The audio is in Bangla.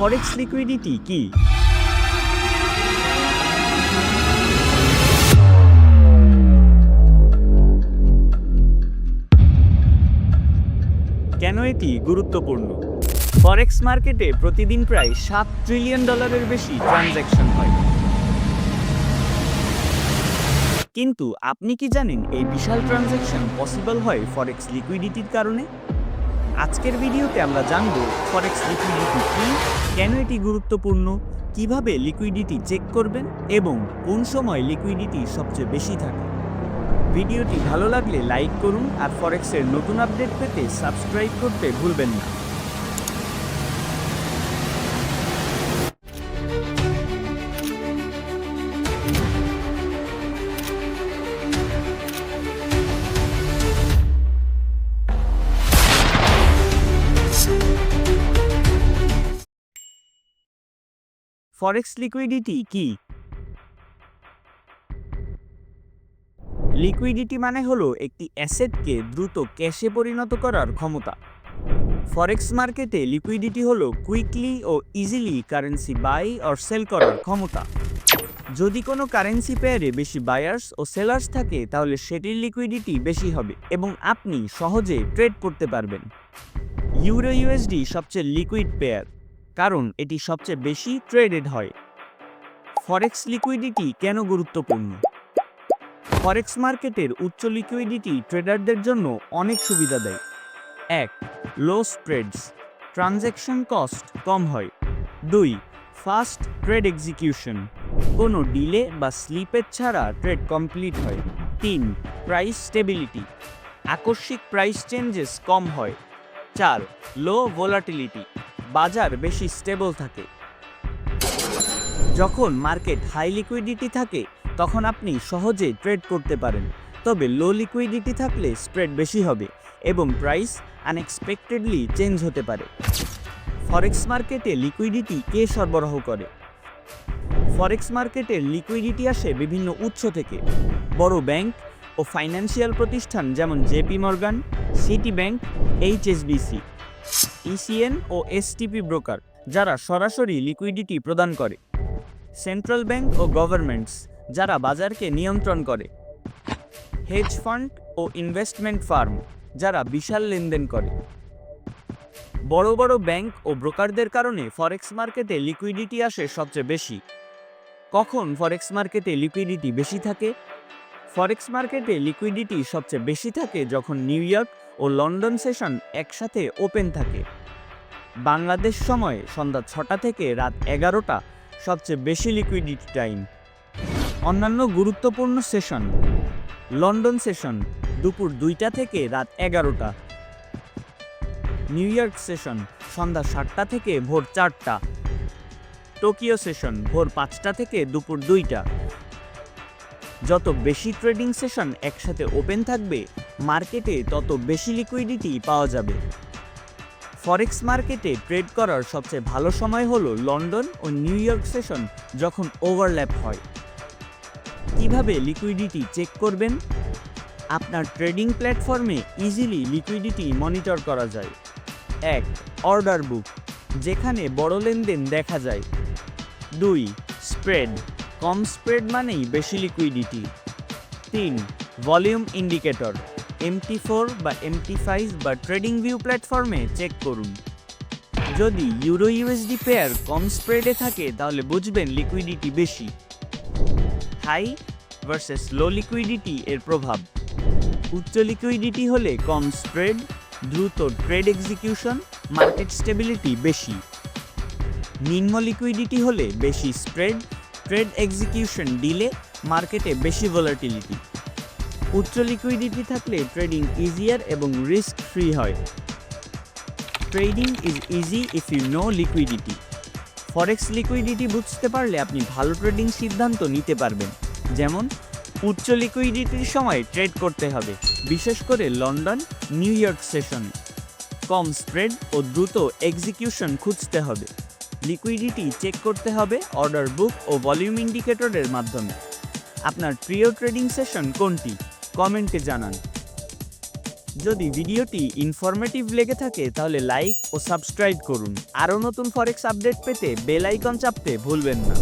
ফরেক্স লিকুইডিটি কি? কেন এটি গুরুত্বপূর্ণ? ফরেক্স মার্কেটে প্রতিদিন প্রায় সাত ট্রিলিয়ন ডলারের বেশি ট্রানজ্যাকশন হয়। কিন্তু আপনি কি জানেন এই বিশাল ট্রানজ্যাকশন পসিবল হয় ফরেক্স লিকুইডিটির কারণে? আজকের ভিডিওতে আমরা জানব ফরেক্স লিকুইডিটি কী, কেন এটি গুরুত্বপূর্ণ, কীভাবে লিকুইডিটি চেক করবেন এবং কোন সময় লিকুইডিটি সবচেয়ে বেশি থাকে। ভিডিওটি ভালো লাগলে লাইক করুন আর ফরেক্সের নতুন আপডেট পেতে সাবস্ক্রাইব করতে ভুলবেন না। ফরেক্স লিকুইডিটি কি? লিকুইডিটি মানে হলো একটি অ্যাসেটকে দ্রুত ক্যাশে পরিণত করার ক্ষমতা। ফরেক্স মার্কেটে লিকুইডিটি হলো quickly O easily currency buy or sell করার ক্ষমতা। যদি কোনো কারেন্সি পেয়ারে বেশি বায়ার্স ও সেলার্স থাকে, তাহলে সেটির লিকুইডিটি বেশি হবে এবং আপনি সহজে ট্রেড করতে পারবেন। ইউরো ইউএসডি সবচেয়ে লিকুইড পেয়ার কারণ এটি সবচেয়ে বেশি ট্রেডেড হয়। ফরেক্স লিকুইডিটি কেন গুরুত্বপূর্ণ? ফরেক্স মার্কেটের উচ্চ লিকুইডিটি ট্রেডারদের জন্য অনেক সুবিধা দেয়। এক লো স্প্রেডস ট্রানজ্যাকশন কস্ট কম হয়। দুই ফাস্ট ট্রেড এক্সিকিউশন কোনো ডিলে বা স্লিপের ছাড়া ট্রেড কমপ্লিট হয়। তিন প্রাইস স্টেবিলিটি আকস্মিক প্রাইস চেঞ্জেস কম হয়। চার লো ভোলাটিলিটি বাজার বেশি স্টেবল থাকে। যখন মার্কেট হাই লিকুইডিটি থাকে, তখন আপনি সহজে ট্রেড করতে পারেন। তবে লো লিকুইডিটি থাকলে স্প্রেড বেশি হবে এবং প্রাইস আনএক্সপেক্টেডলি চেঞ্জ হতে পারে। ফরেক্স মার্কেটে লিকুইডিটি কে সরবরাহ করে? ফরেক্স মার্কেটের লিকুইডিটি আসে বিভিন্ন উৎস থেকে। বড় ব্যাংক ও ফাইন্যান্সিয়াল প্রতিষ্ঠান যেমন JP Morgan, Citi bank HSBC ECN ও এসটিপি ব্রোকার, যারা সরাসরি লিকুইডিটি প্রদান করে। সেন্ট্রাল ব্যাংক ও গভর্নমেন্টস, যারা বাজারকে নিয়ন্ত্রণ করে। হেজ ফান্ড ও ইনভেস্টমেন্ট ফার্ম, যারা বিশাল লেনদেন করে। বড় বড় ব্যাংক ও ব্রোকারদের কারণে ফরেক্স মার্কেটে লিকুইডিটি আসে সবচেয়ে বেশি। কখন ফরেক্স মার্কেটে লিকুইডিটি বেশি থাকে? ফরেক্স মার্কেটে লিকুইডিটি সবচেয়ে বেশি থাকে যখন নিউ ইয়র্ক ও লন্ডন সেশন একসাথে ওপেন থাকে। বাংলাদেশ সময় সন্ধ্যা ছটা থেকে রাত এগারোটা সবচেয়ে বেশি লিকুইডিটি টাইম অন্যান্য গুরুত্বপূর্ণ সেশন, লন্ডন সেশন দুপুর দুইটা থেকে রাত এগারোটা। নিউ ইয়র্ক সেশন সন্ধ্যা সাতটা থেকে ভোর চারটা। টোকিও সেশন ভোর পাঁচটা থেকে দুপুর দুইটা। যত বেশি ট্রেডিং সেশন একসাথে ওপেন থাকবে মার্কেটে তত বেশি লিকুইডিটি পাওয়া যাবে। ফরেক্স মার্কেটে ট্রেড করার সবচেয়ে ভালো সময় হলো লন্ডন ও নিউ ইয়র্ক সেশন যখন ওভারল্যাপ হয়। কীভাবে লিকুইডিটি চেক করবেন? আপনার ট্রেডিং প্ল্যাটফর্মে ইজিলি লিকুইডিটি মনিটর করা যায়। এক অর্ডার বুক যেখানে বড় লেনদেন দেখা যায়। দুই স্প্রেড কম স্প্রেড মানেই বেশি লিকুইডিটি তিন ভলিউম ইন্ডিকেটর এমটি ফোর বা এমটি ফাইভ বা ট্রেডিং ভিউ প্ল্যাটফর্মে চেক করুন। যদি ইউরো ইউএসডি পেয়ার কম স্প্রেডে থাকে, তাহলে বুঝবেন লিকুইডিটি বেশি। হাই ভার্সেস লো লিকুইডিটি এর প্রভাব। উচ্চ লিকুইডিটি হলে কম স্প্রেড দ্রুত ট্রেড এক্সিকিউশন মার্কেট স্টেবিলিটি বেশি। নিম্ন লিকুইডিটি হলে বেশি স্প্রেড ট্রেড এক্সিকিউশন ডিলে মার্কেটে বেশি ভোলাটিলিটি উচ্চ লিকুইডিটি থাকলে ট্রেডিং ইজিয়ার এবং রিস্ক ফ্রি হয় trading is easy if you know liquidity forex liquidity বুঝতে পারলে আপনি ভালো ট্রেডিং সিদ্ধান্ত নিতে পারবেন যেমন উচ্চ লিকুইডিটির সময় ট্রেড করতে হবে বিশেষ করে লন্ডন নিউ ইয়র্ক সেশনে কম স্প্রেড ও দ্রুত এক্সিকিউশন খুঁজতে হবে লিকুইডিটি চেক করতে হবে অর্ডার বুক ও ভলিউম ইন্ডিকেটরের মাধ্যমে। আপনার প্রিয় ট্রেডিং সেশন কোনটি? কমেন্টে জানান। যদি ভিডিওটি ইনফরমেটিভ লেগে থাকে, তাহলে লাইক ও সাবস্ক্রাইব করুন। আরও নতুন ফরেক্স আপডেট পেতে বেল আইকন চাপতে ভুলবেন না।